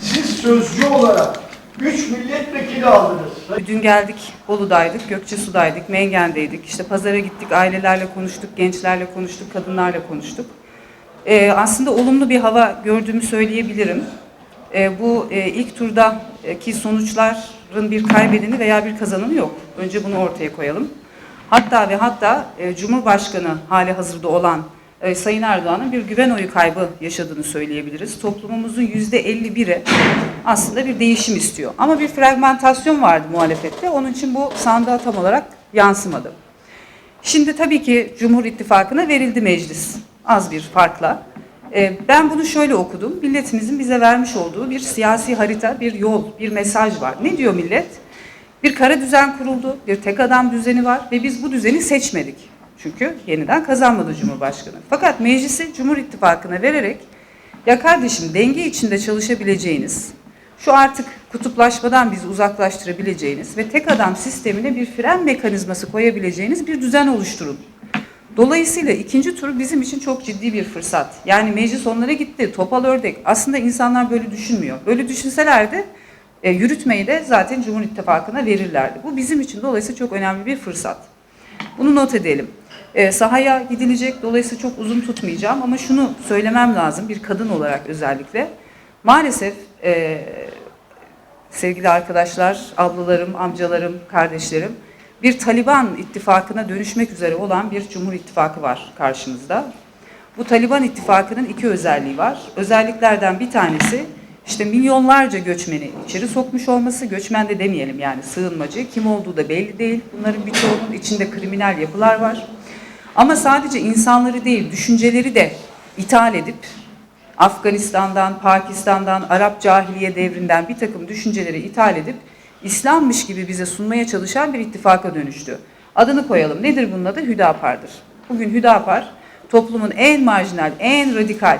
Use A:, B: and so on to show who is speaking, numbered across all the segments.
A: Siz sözcü olarak 3 milletvekili aldınız.
B: Dün geldik, Bolu'daydık, Gökçesu'daydık, Mengen'deydik. İşte pazara gittik, ailelerle konuştuk, gençlerle konuştuk, kadınlarla konuştuk. Ee, aslında olumlu bir hava gördüğümü söyleyebilirim. Ee, bu e, ilk turdaki sonuçların bir kaybedeni veya bir kazananı yok. Önce bunu ortaya koyalım. Hatta ve hatta e, Cumhurbaşkanı hali hazırda olan e, Sayın Erdoğan'ın bir güven oyu kaybı yaşadığını söyleyebiliriz. Toplumumuzun yüzde 51'i aslında bir değişim istiyor. Ama bir fragmentasyon vardı muhalefette. Onun için bu sandığa tam olarak yansımadı. Şimdi tabii ki Cumhur İttifakı'na verildi meclis. Az bir farkla. Ee, Ben bunu şöyle okudum. Milletimizin bize vermiş olduğu bir siyasi harita, bir yol, bir mesaj var. Ne diyor millet? Bir kara düzen kuruldu, bir tek adam düzeni var ve biz bu düzeni seçmedik. Çünkü yeniden kazanmadı Cumhurbaşkanı. Fakat meclisi Cumhur İttifakı'na vererek ya kardeşim denge içinde çalışabileceğiniz, şu artık kutuplaşmadan bizi uzaklaştırabileceğiniz ve tek adam sistemine bir fren mekanizması koyabileceğiniz bir düzen oluşturun. Dolayısıyla ikinci tur bizim için çok ciddi bir fırsat. Yani meclis onlara gitti, topal ördek. Aslında insanlar böyle düşünmüyor. Böyle düşünselerdi e, yürütmeyi de zaten Cumhur İttifakı'na verirlerdi. Bu bizim için dolayısıyla çok önemli bir fırsat. Bunu not edelim. E, sahaya gidilecek, dolayısıyla çok uzun tutmayacağım ama şunu söylemem lazım bir kadın olarak özellikle. Maalesef e, sevgili arkadaşlar, ablalarım, amcalarım, kardeşlerim, bir Taliban ittifakına dönüşmek üzere olan bir Cumhur İttifakı var karşımızda. Bu Taliban ittifakının iki özelliği var. Özelliklerden bir tanesi işte milyonlarca göçmeni içeri sokmuş olması, göçmen de demeyelim yani sığınmacı, kim olduğu da belli değil. Bunların birçoğunun içinde kriminal yapılar var. Ama sadece insanları değil, düşünceleri de ithal edip Afganistan'dan, Pakistan'dan, Arap cahiliye devrinden bir takım düşünceleri ithal edip İslammış gibi bize sunmaya çalışan bir ittifaka dönüştü. Adını koyalım. Nedir bunun adı? Hüdapar'dır. Bugün Hüdapar toplumun en marjinal, en radikal,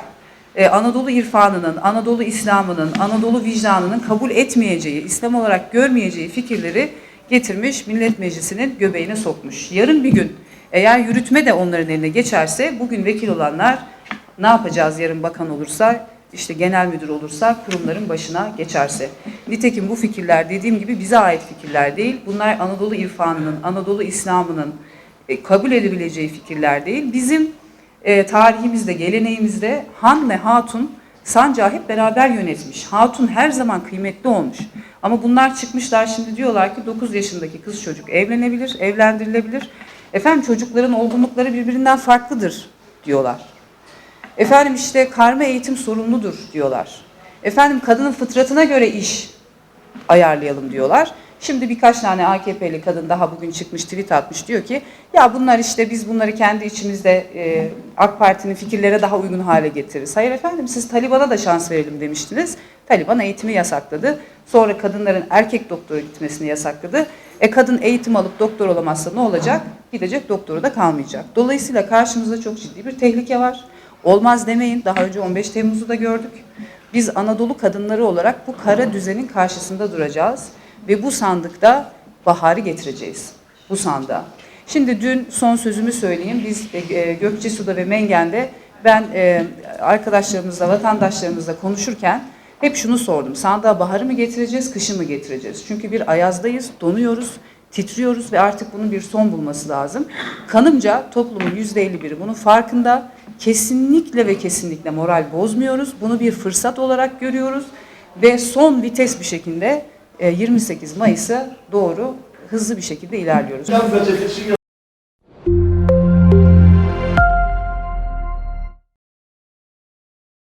B: e, Anadolu irfanının, Anadolu İslam'ının, Anadolu vicdanının kabul etmeyeceği, İslam olarak görmeyeceği fikirleri getirmiş Millet Meclisi'nin göbeğine sokmuş. Yarın bir gün eğer yürütme de onların eline geçerse bugün vekil olanlar ne yapacağız yarın bakan olursa, işte genel müdür olursa kurumların başına geçerse. Nitekim bu fikirler dediğim gibi bize ait fikirler değil. Bunlar Anadolu irfanının, Anadolu İslam'ının e, kabul edebileceği fikirler değil. Bizim e, tarihimizde, geleneğimizde han ve hatun sancağı hep beraber yönetmiş. Hatun her zaman kıymetli olmuş. Ama bunlar çıkmışlar şimdi diyorlar ki 9 yaşındaki kız çocuk evlenebilir, evlendirilebilir. Efendim çocukların olgunlukları birbirinden farklıdır diyorlar. Efendim işte karma eğitim sorumludur diyorlar. Efendim kadının fıtratına göre iş ayarlayalım diyorlar. Şimdi birkaç tane AKP'li kadın daha bugün çıkmış tweet atmış diyor ki ya bunlar işte biz bunları kendi içimizde e, AK Parti'nin fikirlere daha uygun hale getiririz. Hayır efendim siz Taliban'a da şans verelim demiştiniz. Taliban eğitimi yasakladı. Sonra kadınların erkek doktora gitmesini yasakladı. E kadın eğitim alıp doktor olamazsa ne olacak? Gidecek doktoru da kalmayacak. Dolayısıyla karşımızda çok ciddi bir tehlike var. Olmaz demeyin. Daha önce 15 Temmuz'u da gördük. Biz Anadolu kadınları olarak bu kara düzenin karşısında duracağız ve bu sandıkta baharı getireceğiz. Bu sandığa. Şimdi dün son sözümü söyleyeyim. Biz e, Gökçesu'da ve Mengen'de ben e, arkadaşlarımızla, vatandaşlarımızla konuşurken hep şunu sordum. Sandığa baharı mı getireceğiz, kışı mı getireceğiz? Çünkü bir ayazdayız, donuyoruz, titriyoruz ve artık bunun bir son bulması lazım. Kanımca toplumun yüzde 51'i bunun farkında. Kesinlikle ve kesinlikle moral bozmuyoruz. Bunu bir fırsat olarak görüyoruz ve son vites bir şekilde e, 28 Mayıs'a doğru hızlı bir şekilde ilerliyoruz.